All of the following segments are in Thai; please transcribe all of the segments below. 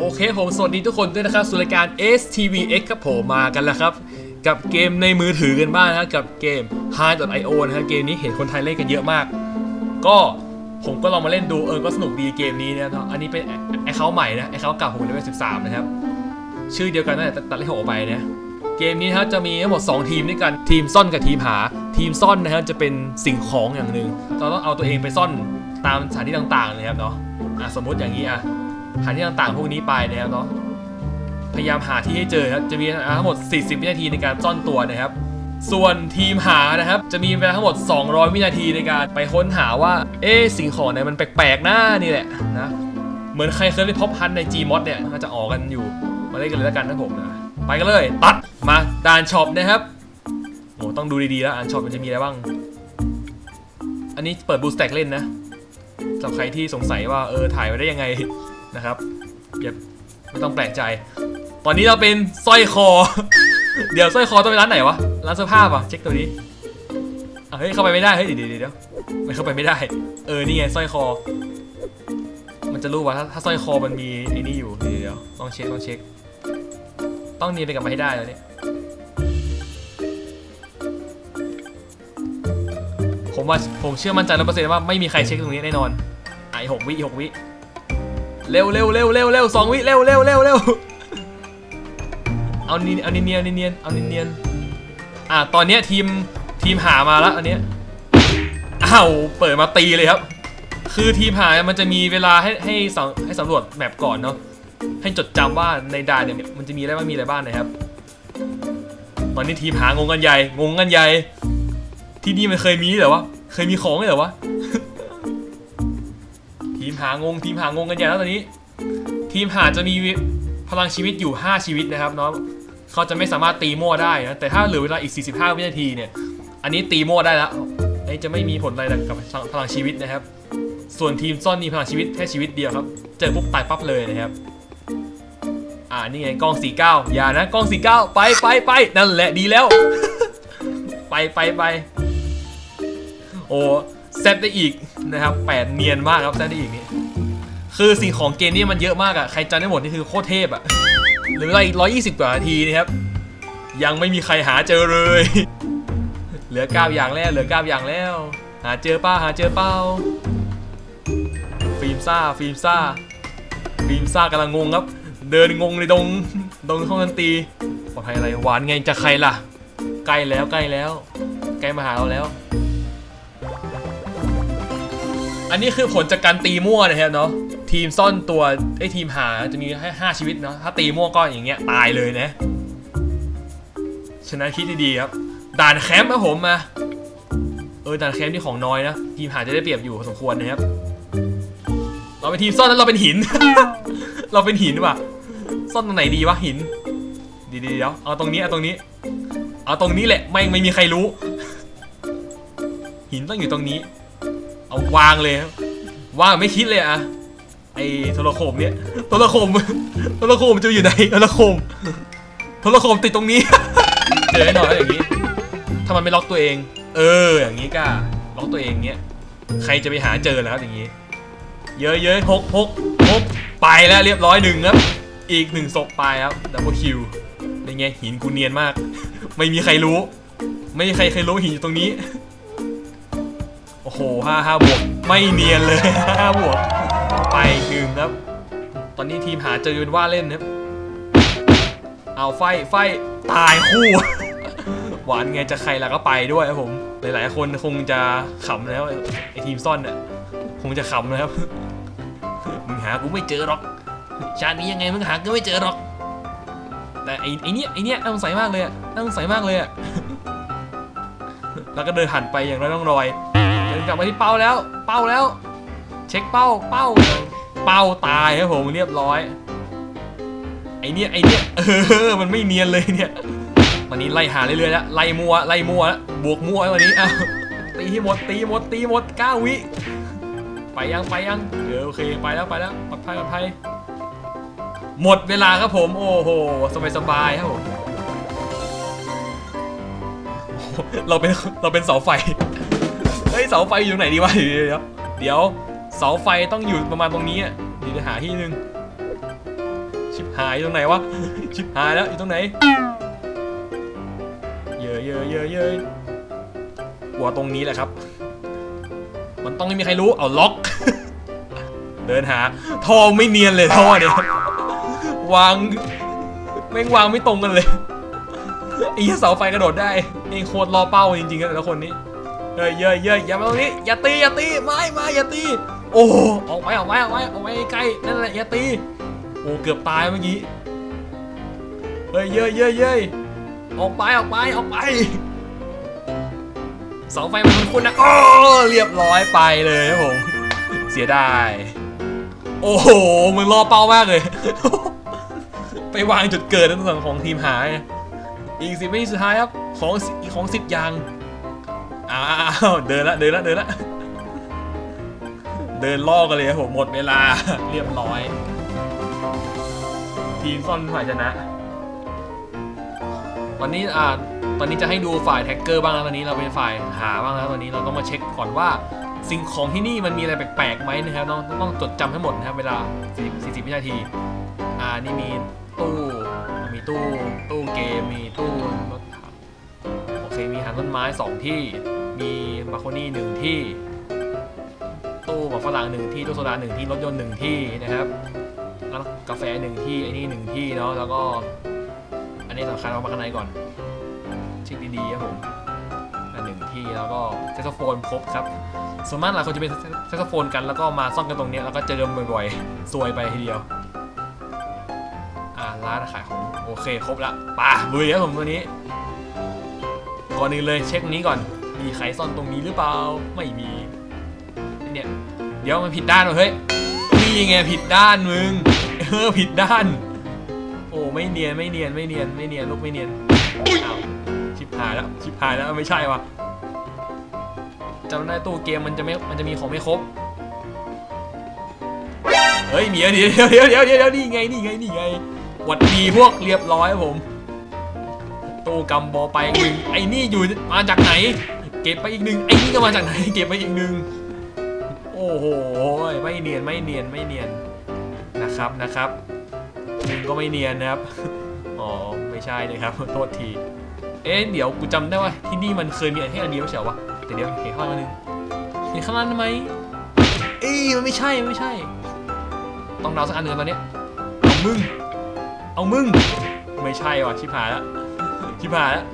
โอเคผมสวัสดีทุกคนด้วยนะครับสู่รายการ STVX ครับผมมากันแล้วครับ กับเกมในมือถือกันบ้างนะครับกับเกม Hard.io นะครับเกมนี้เห็นคนไทยเล่นกันเยอะมาก ก็ผมก็ลองมาเล่นดูเออก็สนุกดีเกมนี้นะครับอันนี้เป็นไอเขาใหม่นะไอเขาเก่าผมเลเวล13 นะครับ ชื่อเดียวกันตั้งแต่ตัดเลขหกออกไปนะเกมนี้นะครับจะมีทั้งหมด 2 ทีมด้วยกันทีมซ่อนกับทีมหา ทีมซ่อนนะครับจะเป็นสิ่งของอย่างหนึ่งเราต้องเอาตัวเองไปซ่อนตามสถานที่ต่างๆเลยครับเนาะอะสมมติอย่างนี้อะ สถาที่ต่างๆ พวกนี้ไปนะครับเนาะพยายามหาที่ให้เจอครับจะมีทั้งหมด 40 วินาทีในการซ่อนตัวนะครับ ส่วนทีมหานะครับ จะมีเวลาทั้งหมด 200 วินาทีในการไปค้นหาว่า เอ๊สิ่งของเนี่ยมันแปลกๆหน้านี่แหละนะเหมือนใครเคยเล่นพ็อปพันใน Gmod เนี่ยน่าจะออกกันอยู่มาเล่นกันเลยแล้วกันนะผมนะไปกันเลยตัดมาด่านช็อปนะครับโอ้ต้องดูดีๆแล้วอ่านช็อปมันจะมีอะไรบ้าง อันนี้เปิดบูสแต็กเล่นนะสำหรับใครที่สงสัยว่าเออถ่ายไว้ได้ยังไง นะครับอย่าไม่ต้องแปลกใจ ตอนนี้เราเป็นสร้อยคอ เดี๋ยวสร้อยคอต้องไปร้านไหนวะ ร้านเสื้อผ้าปะเช็คตัวนี้เฮ้ยเข้าไปไม่ได้ เฮ้ยเดี๋ยวเดี๋ยวเดี๋ยวไม่เข้าไปไม่ได้ เออ นี่ไงสร้อยคอ มันจะรู้ว่าถ้าถ้าสร้อยคอมันมีไอ้นี่อยู่ เดี๋ยวเดี๋ยวต้องเช็คต้องเช็ค ต้องเนียนไปกลับมาให้ได้แล้วเนี่ยผมว่าผมเชื่อมั่นใจร้อยเปอร์เซ็นต์ว่าไม่มีใครเช็คตรงนี้แน่นอนไอหกวิหกวิ เร็วเร็วเร็วเร็วเร็วสองวิเร็วเร็วเร็วเร็วเอาเนียนเอาเนียนเนียนเนียนเอาเนียนเนียนอะตอนเนี้ยทีมทีมหามาแล้วอันเนี้ยอ้าวเปิดมาตีเลยครับ คือทีมหามันจะมีเวลาให้ให้สำให้สำรวจแมปก่อนเนาะให้จดจำว่าในด่านเนี่ยมันจะมีอะไรบ้างมีอะไรบ้างนะครับ ตอนนี้ทีมหางงกันใหญ่งงกันใหญ่ ที่นี่มันเคยมีเหรอวะเคยมีของเหรอวะ มหางงทีมหางงกันใหญ่แล้วตอนนี้ ทีมหาจะมีพลังชีวิตอยู่ 5 ชีวิตนะครับเนาะเขาจะไม่สามารถตีมั่วได้นะแต่ถ้าเหลือเวลาอีก 45 วินาทีเนี่ย อันนี้ตีมั่วได้แล้วไอ้จะไม่มีผลอะไรกับพลังชีวิตนะครับ ส่วนทีมซ่อนมีพลังชีวิตแค่ชีวิตเดียวครับ เจอปุ๊บตายปั๊บเลยนะครับ อ่านี่ไงกล้อง 49 อย่านะกล้อง 49 ไปไปไปนั่นแหละดีแล้ว ไปไปไปโอ้ แซดได้อีกนะครับแปดเนียนมากครับแซดได้อีกนี่คือสิ่งของเกมนี้มันเยอะมากอะใครจำได้หมดนี่คือโคตรเทพอะหลือเวลาอีกร้อยยี่สิบกว่านาทีนะครับ ยังไม่มีใครหาเจอเลย เหลือเก้าอย่างแล้วเหลือเก้าอย่างแล้ว หาเจอป้าหาเจอเป้าฟิล์มซ่าฟิล์มซ่าฟิล์มซ่ากำลังงงครับ เดินงงในดงดงห้องดนตรีปลอดภัยอะไรหวานไงจะใครล่ะ ใกล้แล้วใกล้แล้ว ใกล้มาหาเราแล้ว อันนี้คือผลจากการตีมั่วนะครับเนาะทีมซ่อนตัวไอ้ทีมหาจะมีแค่5ชีวิตเนาะถ้าตีมั่วก็อย่างเงี้ยตายเลยนะ ฉะนั้นคิดดีๆครับด่านแคมป์นะผมมาเออด่านแคมป์ที่ของน้อยนะทีมหาจะได้เปรียบอยู่สมควรนะครับเราเป็นทีมซ่อนแล้วเราเป็นหิน เราเป็นหินว่ะซ่อนตรงไหนดีวะหิน ดีๆเดี๋ยวเอาตรงนี้เอาตรงนี้ เอาตรงนี้แหละไม่ไม่มีใครรู้ หินต้องอยู่ตรงนี้ เอาวางเลยครับวางไม่คิดเลยอะไอ้โทรโขมเนี่ยโทรโขมโทรโขมจะอยู่ไหนโทรโขมโทรโขมติดตรงนี้ เจอแน่นอนอย่างนี้ถ้ามันไม่ล็อกตัวเอง เออ อย่างนี้ก็ล็อกตัวเองเนี้ยใครจะไปหาเจอแล้วอย่างนี้ เยอะเยอะหกหกหกไปแล้วเรียบร้อยหนึ่งครับ อีกหนึ่งศพไปครับดับเบิลคิวเป็นไงหินกูเนียนมาก ไม่มีใครรู้ ไม่มีใครเคยรู้หินอยู่ตรงนี้ หห้าห้าบวกไม่เนียนเลยห้าบวกไปหนึ่งครับ ตอนนี้ทีมหาเจอเป็นว่าเล่นครับเอาไฟไฟตายคู่ หวานไงจะใครล่ะก็ไปด้วยครับผม หลายๆ คนคงจะขำแล้วไอทีมซ่อนเนี่ยคงจะขำนะครับมึงหากูไม่เจอหรอก ชาตินี้ยังไงมึงหากูไม่เจอหรอก แต่ไอไอเนี้ยไอเนี้ยน่าสงสัยมากเลยอะน่าสงสัยมากเลยอะแล้วก็เดินหันไปอย่างไร้ร่องรอย กลับมาที่เป้าแล้ว เป้าแล้ว เช็คเป้า เป้า เป้าตายครับผมเรียบร้อย ไอเนี้ยไอเนี้ยเออ มันไม่เนียนเลยเนี่ย วันนี้ไล่หาเรื่อยๆแล้ว ไล่มัว ไล่มัวแล้วบวกมัววันนี้อ้าวตีให้หมด ตีหมด ตีหมดเก้าวิ ไปยัง ไปยัง เออโอเค ไปแล้ว ไปแล้ว ปลอดภัย ปลอดภัย หมดเวลาครับผม โอ้โห สบายสบายๆครับผมเราเป็นเราเป็นเสาไฟ ฮ้ยเสาไฟอยู่ไหนดีวะเดี๋ยวเดี๋ยวเดียวเสาไฟต้องอยู่ประมาณตรงนี้อะเดี๋ยวหาที่นึงชิบหายอยู่ตรงไหนวะชิบหายแล้วอยู่ตรงไหนเยอะเยอะเยอะเยอะกลัวตรงนี้แหละครับ มันต้องไม่มีใครรู้เอาล็อก เดินหาท่อไม่เนียนเลยท่อเนี่ยวางแม่งวางไม่ตรงกันเลยไอ้เสาไฟกระโดดได้นี่โคตรล่อเป้าจริงๆนะแต่ละคนนี้ เฮ้ยเย้ยเย้ยอย่ามาตรงนี้อย่าตีอย่าตีไม่ไม่อย่าตี โอ้ออกไปออกไปออกไปออกไปใกล้นั่นแหละอย่าตีโอ้เกือบตายเมื่อกี้เฮ้ยเย้ยเย้ยเย้ยออกไปออกไปออกไปเสาไฟมันคุ้นๆนะโอ้เรียบร้อยไปเลยครับผมเสียดายโอ้โหมึงรอเป้ามากเลย ไปวางจุดเกิดในส่วนของทีมหาย อีกสิบวิสุดท้ายครับของสิอีกของสิบอย่าง อ้าวเดินละเดินละเดินละเดินล่อกันเลยผมหมดเวลาเรียบร้อย ทีมซ่อนฝ่ายชนะ วันนี้อ่าตอนนี้จะให้ดูฝ่ายแท็กเกอร์บ้างแล้วตอนนี้เราเป็นฝ่ายหาบ้างแล้วตอนนี้เราต้องมาเช็คก่อนว่าสิ่งของที่นี่มันมีอะไรแปลกๆไหมนะครับต้องต้องจดจำให้หมดนะครับเวลา 40วินาที อ่านี่มีตู้มีตู้ตู้เกมมีตู้รถถังโอ เคมีหันต้นไม้ 2 ที่ มีบาโคนี่หนึ่งที่ ตู้หมากฝรั่งหนึ่งที่ ตู้โซดาหนึ่งที่ รถยนต์หนึ่งที่นะครับแล้วกาแฟหนึ่งที่ ไอ้นี่หนึ่งที่เนาะ แล้วก็ อันนี้สำคัญเอามาข้างในก่อน เช็คดีๆครับผมอันหนึ่งที่ แล้วก็แซกโซโฟนครบครับ ส่วนมากหลายคนจะเป็นแซกโซโฟนกัน แล้วก็มาซ่อนกันตรงเนี้ยแล้วก็เจอกันบ่อยๆซวยไปทีเดียวอ่าร้านขายของโอเคครบละป่ะลุยครับผมตัวนี้ ก่อนอื่นเลยเช็คนี้ก่อน มีใครซ่อนตรงนี้หรือเปล่า ไม่มีเนี่ยเดี๋ยวมันผิดด้านว่ะเฮ้ย นี่ไงผิดด้านมึง เออผิดด้าน โอ้ไม่เนียนไม่เนียนไม่เนียนไม่เนียนลูกไม่เนียนอ้าวชิบหายแล้วชิบหายแล้วไม่ใช่ว่ะจำได้ตู้เกมมันจะไม่ มันจะมีของไม่ครบ เฮ้ยเมียเดี๋ยวเดี๋ยวเดี๋ยวเดี๋ยวเดี๋ยวนี่ไงนี่ไงนี่ไงหวัดดีพวกเรียบร้อยครับผม ตู้กำบอไปอีกหนึ่งไอ้นี่อยู่มาจากไหน เก็บไปอีกหนึ่งไอ้นี่ก็มาจากไหน เก็บไปอีกหนึ่งโอ้โหไม่เนียนไม่เนียนไม่เนียนนะครับนะครับมึงก็ไม่เนียนนะครับอ๋อไม่ใช่นะครับโทษทีเอ๊ะเดี๋ยวกูจำได้ว่าที่นี่มันเคยมีแค่อันเดียวไม่ใช่เหรอวะแต่เดี๋ยวเห็นข้างล่างนนึงเห็นข้างล่างไหมเอ้ยมันไม่ใช่ไม่ใช่ ต้องเดาสักอันหนึ่งตอนเนี้ยเอามึงเอามึงไม่ใช่ว่ะชิบหายแล้ว ชิบหายแล้ว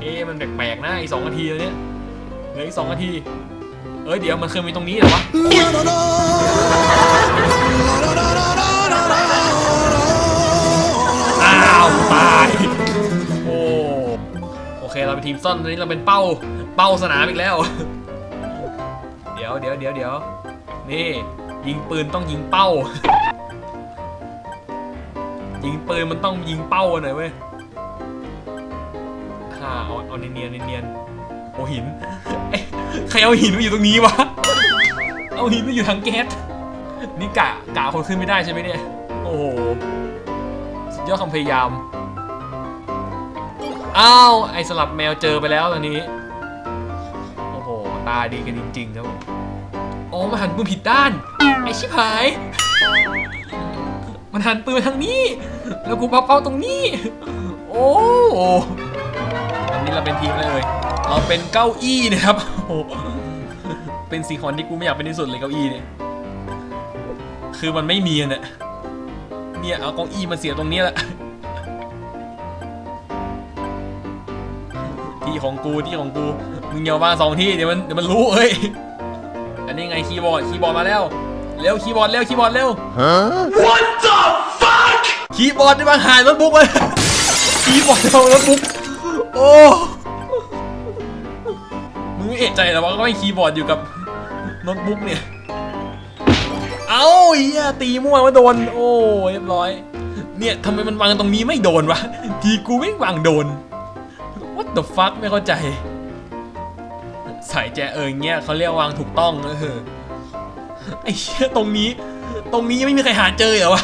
เอ๊ะมันแปลกๆนะอีกสองนาทีแล้วเนี่ยเหลืออีกสองนาที เอ้ยเดี๋ยวมันเคยมีตรงนี้เหรอวะอ้าวตายโอ้โอเคเราเป็นทีมซ่อนตอนนี้เราเป็นเป้าเป้าสนามอีกแล้ว เดี๋ยวเดี๋ยวเดี๋ยวเดี๋ยวนี่ ยิงปืนต้องยิงเป้า ยิงปืนมันต้องยิงเป้าหน่อยเว้ยฮ่าเอาเอาเนียนเนียนโอ้หินเอ๊ะใครเอาหินมาอยู่ตรงนี้วะ เอาหินมาอยู่ทางแก๊สนี่กะกะคนขึ้นไม่ได้ใช่ไหมเนี่ย โอ้โหสุดยอดความพยายาม อ้าว ไอ้สลับแมวเจอไปแล้วตอนนี้ โอ้โห ตาดีกันจริงๆครับผม โอ้มันหันปืนผิดด้าน ไอชิบหาย มันหันปืนทางนี้ แล้วกูพับเป้าตรงนี้ โอ้ตอนนี้เราเป็นทีมอะไรเลย เราเป็นเก้าอี้นะครับโอ้เป็นสิ่ของที่กูไม่อยากเป็นที่สุดเลยเก้าอี้เนี่ย คือมันไม่มีเนี่ยเนี่ยเอาเก้าอี้มาเสียตรงนี้แหละ ที่ของกูที่ของกู มึงอย่าวางสองที่เดี๋ยวมันเดี๋ยวมันรู้เอ้ย นนี้ไงคีย์บอร์ดคีย์บอร์ดมาแล้วเร็วคีย์บอร์ดเร็วคีย์บอร์ดเร็ว What the fuck คีย์บอร์ดที่บางหายโน้ตบุ๊กเลยคีย์บอร์ดที่บางโน้ตบุ๊กโอ้มึงไม่เอะใจเหรอว่าก็ไม่คีย์บอร์ดอยู่กับโน้ตบุ๊กเนี่ยเอ้าเฮียตีมั่วมาโดน โอ้เรียบร้อย เนี่ยทำไมมันวางตรงนี้ไม่โดนวะทีกูไม่วางโดน What the fuck ไม่เข้าใจ สายแจเอิเงี้ยเขาเรียกวางถูกต้องก็คือไอ้เชี่ยตรงนี้ ตรงนี้ยังไม่มีใครหาเจอเหรอวะ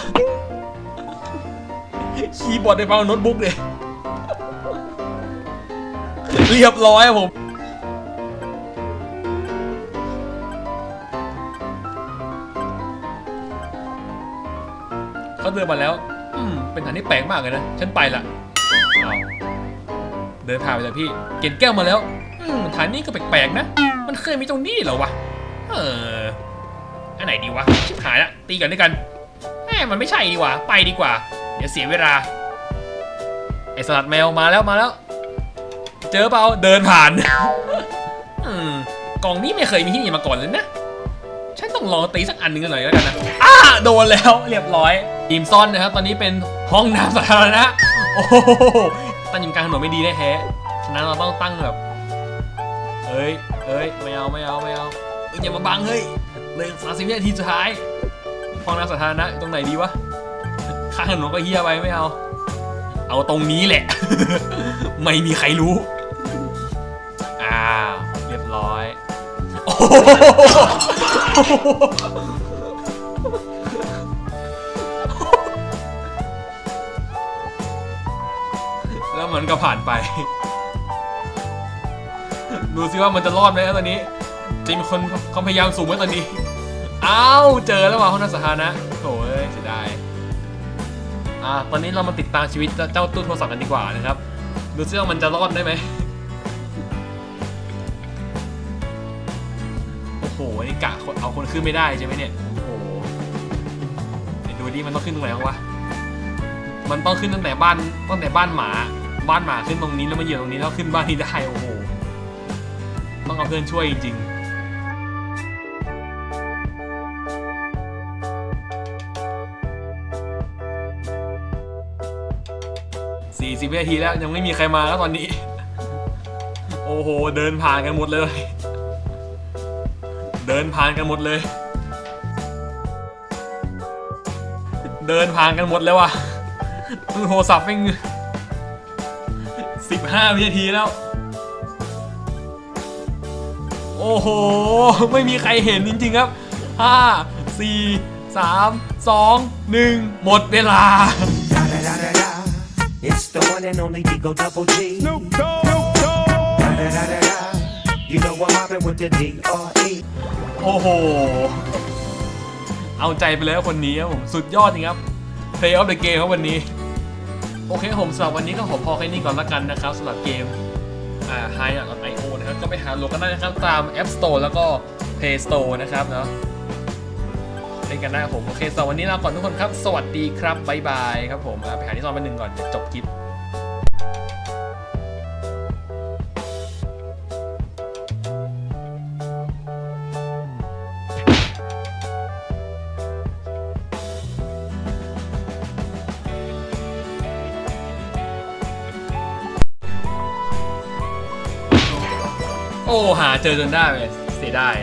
คีย์บอร์ดในเปาโน้ตบุ๊กเลยเรียบร้อยผมเขาเดินมาแล้ว อืม เป็นฐานที่แปลกมากเลยนะ ฉันไปละเดินผ่านไปเลยพี่ เก็ฑ์แก้วมาแล้ว ฐานนี้ก็แปลกๆนะ มันเคยมีตรงนี้เหรอวะ เออ อันไหนดีวะ ชิบหายละ ตีกันด้วยกันแหมมันไม่ใช่ดีกว่าไปดีกว่า เดี๋ยวเสียเวลา ไอสลัดแมวมาแล้วมาแล้ว เจอเปล่า เดินผ่าน อืมกล่องนี้ไม่เคยมีที่นี่มาก่อนเลยนะ ฉันต้องลองตีสักอันหนึ่งหน่อยแล้วกันนะอ้าโดนแล้วเรียบร้อยทีมซ่อนนะครับ ตอนนี้เป็นห้องน้ำสาธารณะ โอ้โหตั้งอยู่กลางถนนไม่ดีแน่แท้ฉะนั้นเราต้องตั้งแบบ เอ้ยเอ้ย ไม่เอา ไม่เอา ไม่เอาอย่ามาบังเฮ้ยเลยสามสิบวินาทีสุดท้ายห้องน้ำสาธารณะตรงไหนดีวะ ข้างถนนก็เฮียไปไม่เอา เอาตรงนี้แหละ ไม่มีใครรู้ อ้าว เรียบร้อย โอ้แล้วมันก็ผ่านไป ดูสิว่ามันจะรอดไหมตอนนี้จะมีคนควาพยายามสูงไหมตอนนี้ อ้าว เจอแล้วว่ะห้องน้ำสาธารณะโถ่เอ้ยเสียดายอ่าตอนนี้เรามาติดตามชีวิตเจ้าตู้โทรศัพท์กันดีกว่านะครับ ดูซิว่ามันจะรอดได้ไหมโอ้โหนี่กะเอาคนขึ้นไม่ได้ใช่ไหมเนี่ยโอ้โหเดี๋ยวดูดิมันต้องขึ้นตรงไหนวะมันต้องขึ้นตั้งแต่บ้านตั้งแต่บ้านหมา บ้านหมาขึ้นตรงนี้แล้วมาเหยียบตรงนี้แล้วขึ้นบ้านนี้ได้โอ้โห ต้องเอาเพื่อนช่วยจริงๆสี่สิบวินาทีแล้วยังไม่มีใครมาแล้วตอนนี้ โอ้โห เดินผ่านกันหมดเลย เดินผ่านกันหมดเลย เดินผ่านกันหมดแล้วว่ะมือโทรศัพท์ไม่งสิบห้าวินาทีแล้ว โอ้โห ไม่มีใครเห็นจริงๆครับห้าสี่สามสองหนึ่งหมดเวลา Da da da da da. It's the one and only Digo Double G. Snoop Dogg. Snoop Dogg. Da da da da da. You know I'm mobbing with the D R E. โอ้โห เอาใจไปเลยครับคนนี้ครับผม สุดยอดจริงครับ Play of the Game ครับวันนี้ โอเคครับผมสำหรับวันนี้ก็ขอพอแค่นี้ก่อนละกันนะครับสำหรับเกม อ่า High i o นะครับ ก็ไปหาโหลดกันได้นะครับ ตาม App Store แล้วก็ Play Store นะครับเนาะเล่นกันได้ครับผม โอเคสำหรับวันนี้ลาก่อนทุกคนครับ สวัสดีครับ บ๊ายบายครับผม ไปหาที่ซอนไปหนึ่งก่อนจะจบคลิป โอ้หาเจอจนได้เลยเสียดาย